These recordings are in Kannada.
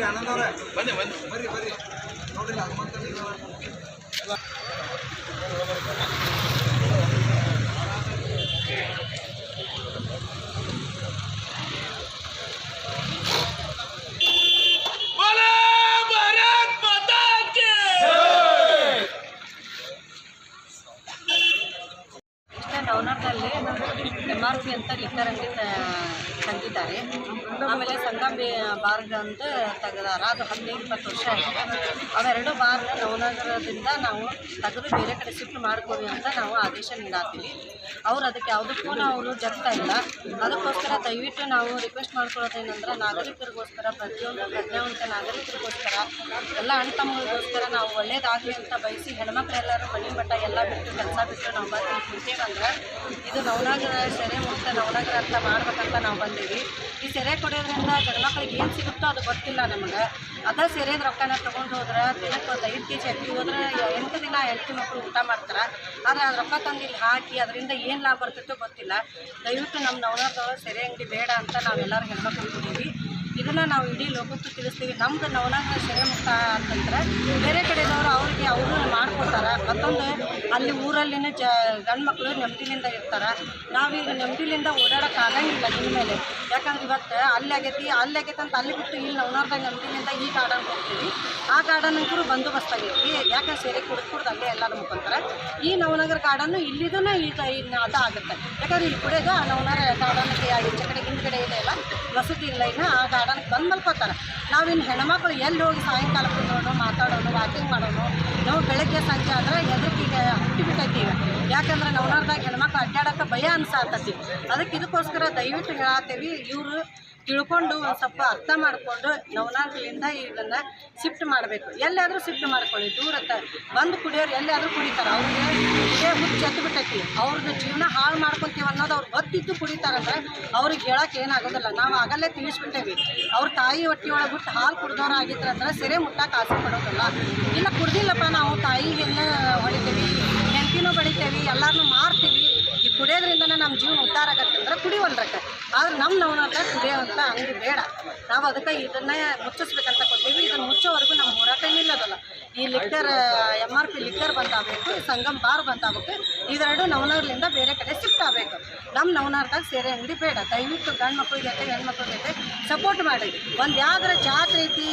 ಬನ್ನಿ ಬನ್ನಿ. ಬರ್ರಿ ಬರ್ರಿ. ನೋಡ್ರಿ ಹನುಮಂತ ಇಷ್ಟೇ ನವನಾರ್ದಲ್ಲಿ ಎಂ ಆರ್ ಪಿ ಅಂತ ಲಿಕ್ಕರ್ ಅಂಗಡಿ ತಂದಿದ್ದಾರೆ. ಆಮೇಲೆ ಸಂಗಂಬಿ ಬಾರ್ಗ್ ಅಂತ ತೆಗೆದಾರ. ಅದು ಹದಿನೈದು, ಇಪ್ಪತ್ತು ವರ್ಷ ಆಗಿದೆ. ಅವೆರಡು ಬಾರ್ ನವನಗರದಿಂದ ನಾವು ತೆಗೆದು ಬೇರೆ ಕಡೆ ಶಿಫ್ಟ್ ಮಾಡ್ಕೊಡಿ ಅಂತ ನಾವು ಆದೇಶ ನೀಡಾತೀವಿ. ಅವ್ರು ಅದಕ್ಕೆ ಯಾವುದಕ್ಕೂ ಅವರು ಜಗ್ತಾ ಇಲ್ಲ. ಅದಕ್ಕೋಸ್ಕರ ದಯವಿಟ್ಟು ನಾವು ರಿಕ್ವೆಸ್ಟ್ ಮಾಡ್ಕೊಳ್ಳೋದೇನೆಂದ್ರೆ ನಾಗರಿಕರಿಗೋಸ್ಕರ, ಪ್ರತಿಯೊಂದು ಪ್ರಜ್ಞಾವಂತ ನಾಗರಿಕರಿಗೋಸ್ಕರ, ಎಲ್ಲ ಅಣ್ಣ ತಮ್ಮಗಳಿಗೋಸ್ಕರ ನಾವು ಒಳ್ಳೇದಾಗಲಿ ಅಂತ ಬಯಸಿ ಹೆಣ್ಮಕ್ಳೆಲ್ಲರೂ ಮನೆ ಮಠ ಎಲ್ಲ ಬಿಟ್ಟು ಕೆಲಸ ಬಿಟ್ಟು ನಾವು ಬಂದು ಕುಂತೇವಂದ್ರೆ ಇದು ನವನಗರ ಸೆರೆ ಮುಕ್ತ ನವನಗರ ಅಂತ ಮಾಡ್ಬೇಕಂತ ನಾವು ಬಂದೀವಿ ಈ ಸೆರೆ ಕೊಡೋದ್ರಿಂದ ಗಂಡ್ಮಕ್ಳಿಗೆ ಏನು ಸಿಗುತ್ತೋ ಅದು ಗೊತ್ತಿಲ್ಲ ನಮಗೆ. ಅದ ಸೆರೆದ ರೊಕ್ಕನ ತೊಗೊಂಡು ಹೋದ್ರೆ ದಿನಕ್ಕೆ ಒಂದು ಐದು ಕೆ ಜಿ ಅಕ್ಕಿ ಹೋದ್ರೆ ಎಂಟು ದಿನ ಹೆಂಡತಿ ಮಕ್ಕಳು ಊಟ ಮಾಡ್ತಾರೆ. ಆದರೆ ಅದು ರೊಕ್ಕ ತಂದು ಇಲ್ಲಿ ಹಾಕಿ ಅದರಿಂದ ಏನು ಲಾಭ ಬರ್ತೈತೋ ಗೊತ್ತಿಲ್ಲ. ದಯವಿಟ್ಟು ನಮ್ಮ ನವನಾಥ ಸೆರೆ ಅಂಗಡಿ ಬೇಡ ಅಂತ ನಾವೆಲ್ಲರೂ ಹೆಣ್ಮಕ್ಳು ಕೂತೀವಿ ಇದನ್ನು ನಾವು ಇಡೀ ಲೋಕಕ್ಕೆ ತಿಳಿಸ್ತೀವಿ. ನಮ್ದು ನವನಗರ ಸೆರೆ ಮುಕ್ತ ಅಂತಂದ್ರೆ ಬೇರೆ ಕಡೆದವರು ಅವ್ರಿಗೆ ಅವರು ಮಾಡಿಕೊಡ್ತಾರೆ. ಮತ್ತೊಂದು ಅಲ್ಲಿ ಊರಲ್ಲಿನೇ ಜ ಗಂಡು ಮಕ್ಕಳು ನೆಮ್ಮದಿಲಿಂದ ಇರ್ತಾರೆ. ನಾವೀಗ ನೆಮ್ಮದಿಲಿಂದ ಓಡಾಡೋಕೆ ಆಗಂಗಿಲ್ಲ ಇನ್ಮೇಲೆ ಯಾಕಂದ್ರೆ ಇವತ್ತು ಅಲ್ಲಿ ಆಗೈತಿ, ಅಲ್ಲಿ ಆಗೈತೆ ಅಂತ ಅಲ್ಲಿ ಬಿಟ್ಟು ಇಲ್ಲಿ ನವನಗರದಾಗ ನೆಮ್ಮದಿಲಿಂದ ಈ ಗಾರ್ಡನ್ ಹೋಗ್ತೀವಿ. ಆ ಗಾರ್ಡನ್ ಅಂತೂ ಬಂದೋಬಸ್ತ್ ಆಗೈತಿ. ಯಾಕಂದ್ರೆ ಸೇರಿ ಕುಡಿದು ಅಲ್ಲೇ ಎಲ್ಲರೂ ಮುಖಾಂತರ ಈ ನವನಗರ ಗಾರ್ಡನ್ನು ಇಲ್ಲಿದೂ ಈಗ ಇನ್ನು ಅದು ಆಗುತ್ತೆ ಯಾಕಂದ್ರೆ ಇಲ್ಲಿ ಕುಡಿಯೋದು ನವನಗರ ಗಾರ್ಡನ್ಗೆ ಈಚೆ ಕಡೆ ಹಿಂದ್ಗಡೆ ಇದೆ ಇಲ್ಲ ವಸತಿ ಇಲ್ಲ ಇನ್ನು ಆ ಗಾರ್ಡನ್ಗೆ ಬಂದು ಮಲ್ಕೋತಾರೆ. ನಾವಿನ್ನು ಹೆಣ್ಮಕ್ಳು ಎಲ್ಲಿ ಹೋಗಿ ಸಾಯಂಕಾಲ ಕುಂದ್ರೋಣ ಮಾತಾಡೋಣ ವಾಕಿಂಗ್ ಮಾಡೋಣ ನಾವು ಬೆಳಗ್ಗೆ ಸಂಜೆ ಆದರೆ ಈಗ ಹುಟ್ಟಿ ಬಿಟ್ಟೈತಿ ಈಗ ಯಾಕಂದ್ರೆ ನವನಾರ್ದಾಗ ಹೆಣ್ಮಕ್ಳು ಅಡ್ಡಾಡಕ್ಕೆ ಭಯ ಅನ್ಸಾತತಿ. ಅದಕ್ಕೆ ಇದಕ್ಕೋಸ್ಕರ ದಯವಿಟ್ಟು ಹೇಳತ್ತೇವಿ ಇವರು ತಿಳ್ಕೊಂಡು ಒಂದು ಸ್ವಲ್ಪ ಅರ್ಥ ಮಾಡಿಕೊಂಡು ನವನಾಗಲಿಂದ ಇದನ್ನು ಶಿಫ್ಟ್ ಮಾಡಬೇಕು. ಎಲ್ಲಾದರೂ ಶಿಫ್ಟ್ ಮಾಡ್ಕೊಳ್ಳಿ. ದೂರತ್ತ ಬಂದು ಕುಡಿಯೋರು ಎಲ್ಲಿಯಾದರೂ ಕುಡಿತಾರೆ. ಅವ್ರಿಗೆ ಇದೇ ಹುಚ್ಚು ಎತ್ತು ಬಿಟ್ಟೈತಿ. ಅವ್ರದ್ದು ಜೀವನ ಹಾಳು ಮಾಡ್ಕೊತೀವಿ ಅನ್ನೋದು ಅವ್ರು ಗೊತ್ತಿದ್ದು ಕುಡಿತಾರಂದ್ರೆ ಅವ್ರಿಗೆ ಹೇಳಕ್ಕೆ ಏನಾಗೋದಿಲ್ಲ. ನಾವು ಆಗಲ್ಲೇ ತಿಳಿಸ್ಬಿಟ್ಟೇವಿ. ಅವ್ರ ತಾಯಿ ಹೊಟ್ಟೆ ಒಳಗೆ ಬಿಟ್ಟು ಹಾಲು ಕುಡ್ದವ್ರು ಆಗಿದ್ರು ಅಂದ್ರೆ ಸೆರೆ ಮುಟ್ಟಕ್ಕೆ ಆಸೆ ಪಡೋದಲ್ಲ. ಇಲ್ಲ ಕುಡ್ದಿಲ್ಲಪ್ಪ ನಾವು ತಾಯಿಗೆಲ್ಲ ಹೊಡಿತೀವಿ, ಹೆಂಡತಿನೂ ಬಡಿತೇವಿ ಎಲ್ಲರನ್ನೂ ಮಾರ್ತೀವಿ. ಈ ಕುಡಿಯೋದ್ರಿಂದನೇ ನಮ್ಮ ಜೀವನ ಉದ್ಧಾರ ಆಗತ್ತೆ ಅಂದ್ರೆ ಕುಡಿವಲ್ರಕ್ಕೆ. ಆದ್ರೆ ನಮ್ಮ ನವನಲ್ಲ ಅಂತ ಅಂಗಡಿ ಬೇಡ. ನಾವು ಅದಕ್ಕೆ ಇದನ್ನೇ ಮುಚ್ಚಿಸ್ಬೇಕಂತ ಕೊಡ್ತೀವಿ. ಇದನ್ನು ಮುಚ್ಚೋವರೆಗೂ ಈ liquor M R P liquor ಬಂದಾಗಬೇಕು Sangam bar ಬಂದಾಗಬೇಕು ಇದೆರಡು ನವನಗರದಿಂದ ಬೇರೆ ಕಡೆ ಶಿಫ್ಟ್ ಆಗಬೇಕು. ನಮ್ಮ ನವನಾರ್ದಾಗ ಸೇರೆ ಅಂಗಡಿ ಬೇಡ. ದಯವಿಟ್ಟು ಗಂಡು ಮಕ್ಕಳು ಜೊತೆ ಹೆಣ್ಮಕ್ಳು ಜೊತೆ ಸಪೋರ್ಟ್ ಮಾಡಿ ಒಂದು ಯಾವ್ದಾರ ಜಾತ್ರೆ ಐತಿ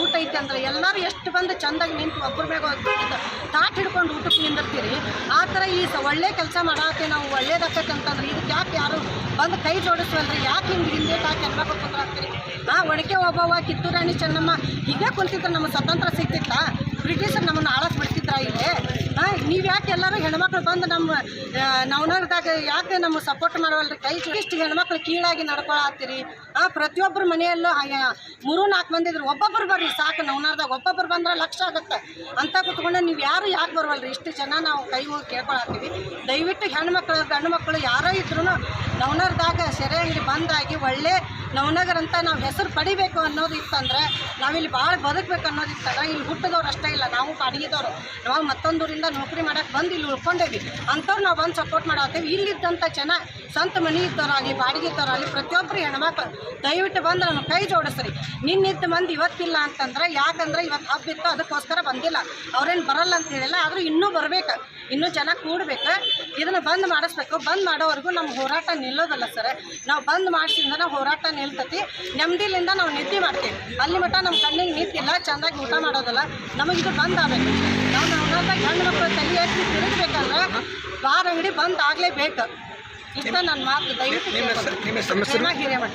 ಊಟ ಐತಿ ಅಂದ್ರೆ ಎಲ್ಲರೂ ಎಷ್ಟು ಬಂದು ಚಂದಾಗಿ ನಿಂತು ಒಬ್ಬರ ಬೇಗ ಒಬ್ಬರು ತಾಟ್ ಹಿಡ್ಕೊಂಡು ಊಟಕ್ಕೆ ನಿಂದಿರ್ತೀರಿ. ಆ ಥರ ಈ ಸ ಒಳ್ಳೆ ಕೆಲಸ ಮಾಡತ್ತೆ ನಾವು ಒಳ್ಳೇದಾಕತ್ತೆ ಅಂತಂದ್ರೆ ಇದಕ್ಕೆ ಯಾಕೆ ಯಾರು ಬಂದು ಕೈ ಜೋಡಿಸ್ವಲ್ರಿ? ಯಾಕೆ ಹಿಂಗೆ ಹಿಂದೆ ಯಾಕೆ ಎಲ್ಲ ಕುಂದ್ರಾಗ್ತೀರಿ ಹಾಂ ಒಡಕೆ ಒಬ್ಬವ್ವ ಒಬ್ಬವ ಕಿತ್ತೂರಾಣಿ ಚೆನ್ನಮ್ಮ ಹೀಗೆ ಕುಂತಿದ್ರೆ ನಮ್ಮ ಸ್ವತಂತ್ರ ಸಿಗ್ತಿತ್ತಾ ಬ್ರಿಟಿಷರು ನಮ್ಮನ್ನು ಆಳಕ್ಕೆ ಬಿಡ್ತಿದ್ರ ಇಲ್ಲೇ? ನೀವು ಯಾಕೆ ಎಲ್ಲರೂ ಹೆಣ್ಮಕ್ಳು ಬಂದು ನಮ್ಮ ಆ, ನವನಗರದಾಗ ಯಾಕೆ ನಮ್ಮ ಸಪೋರ್ಟ್ ಮಾಡವಲ್ರಿ? ಕೈ ಇಷ್ಟು ಹೆಣ್ಮಕ್ಳು ಕೀಳಾಗಿ ನಡ್ಕೊಳತ್ತೀರಿ. ಆ ಪ್ರತಿಯೊಬ್ಬರ ಮನೆಯಲ್ಲೂ ಮೂರು ನಾಲ್ಕು ಮಂದಿ ಇದ್ರು. ಒಬ್ಬೊಬ್ರು ಬರ್ರಿ ಸಾಕು ನವನಾರ್ದಾಗ ಒಬ್ಬೊಬ್ರು ಬಂದ್ರೆ ಲಕ್ಷ ಆಗುತ್ತೆ. ಅಂತ ಕುತ್ಕೊಂಡು ನೀವು ಯಾರು ಯಾಕೆ ಬರವಲ್ರಿ? ಇಷ್ಟು ಜನ ನಾವು ಕೈ ಹೋಗಿ ಕೇಳ್ಕೊಳತ್ತೀವಿ. ದಯವಿಟ್ಟು ಹೆಣ್ಮಕ್ಳು ಗಂಡು ಮಕ್ಕಳು ಯಾರೋ ಇದ್ರೂ ನವನಾರ್ದಾಗ ಸೆರೆ ಬಂದಾಗಿ ಒಳ್ಳೆ ನವನಗರ ಅಂತ ನಾವು ಹೆಸರು ಪಡಿಬೇಕು ಅನ್ನೋದು ಇತ್ತಂದ್ರೆ ನಾವಿಲ್ಲಿ ಭಾಳ ಬದುಕಬೇಕು ಇತ್ತಲ್ಲ ಇಲ್ಲಿ ಹುಟ್ಟಿದವ್ರು ಅಷ್ಟೇ ಇಲ್ಲ, ನಾವು ಬಾಡಿಗೆದವರು ನಾವು ಮತ್ತೊಂದೂರಿಂದ ನೌಕರಿ ಮಾಡಕ್ಕೆ ಬಂದು ಇಲ್ಲಿ ಉಳ್ಕೊಂಡೇವಿ. ಅಂಥವ್ರು ನಾವು ಬಂದು ಸಪೋರ್ಟ್ ಮಾಡತ್ತೀವಿ ಇಲ್ಲಿದ್ದಂಥ ಜನ ಸ್ವಂತ ಮನೆ ಇದ್ದವರಾಗಲಿ ಬಾಡಿಗೆ ಇದ್ದವರಾಗಲಿ ಪ್ರತಿಯೊಬ್ಬರು ಹೆಣ್ಮಕ್ಳು, ದಯವಿಟ್ಟು ಬಂದು ನಮ್ಮ ಕೈ ಜೋಡಿಸ್ರಿ. ನಿನ್ನಿದ್ದ ಮಂದಿ ಇವತ್ತಿಲ್ಲ ಅಂತಂದ್ರೆ, ಯಾಕಂದ್ರೆ ಇವತ್ತು ಹಬ್ಬಿತ್ತು ಅದಕ್ಕೋಸ್ಕರ ಬಂದಿಲ್ಲ. ಅವ್ರೇನು ಬರಲ್ಲ ಅಂತ ಹೇಳಿಲ್ಲ, ಆದರೂ ಇನ್ನೂ ಬರ್ಬೇಕು. ಇನ್ನೂ ಜನ ಕೂಡಬೇಕು. ಇದನ್ನು ಬಂದ್ ಮಾಡಿಸ್ಬೇಕು. ಬಂದ್ ಮಾಡೋವರೆಗೂ ನಮ್ಮ ಹೋರಾಟ ನಿಲ್ಲೋದಲ್ಲ ಸರ್. ನಾವು ಬಂದ್ ಮಾಡಿಸಿದ್ರೆ ನಾವು ಹೋರಾಟ ನಿಲ್ತತಿ. ನೆಮ್ಮದಿಲಿಂದ ನಾವು ನಿದ್ದೆ ಮಾಡ್ತೀವಿ. ಅಲ್ಲಿ ಮಟ್ಟ ನಮ್ಮ ಕಣ್ಣಿಗೆ ನಿಂತಿಲ್ಲ ಚೆಂದಾಗಿ ಊಟ ಮಾಡೋದಲ್ಲ. ನಮಗಿದು ಬಂದ್ ಆಗಬೇಕು. ನಾವು ನಾವು ಗಂಡು ಮಕ್ಕಳು ತಲೆ ಎತ್ತಿ ತಿರುಗಬೇಕಂದ್ರೆ ಬಾರ್ ಅಂಗಡಿ ಬಂದ್ ಆಗಲೇಬೇಕು. ಇಷ್ಟ ನನ್ನ ಮಾತು. ದಯವಿಟ್ಟು ಹಿರೇಮಠ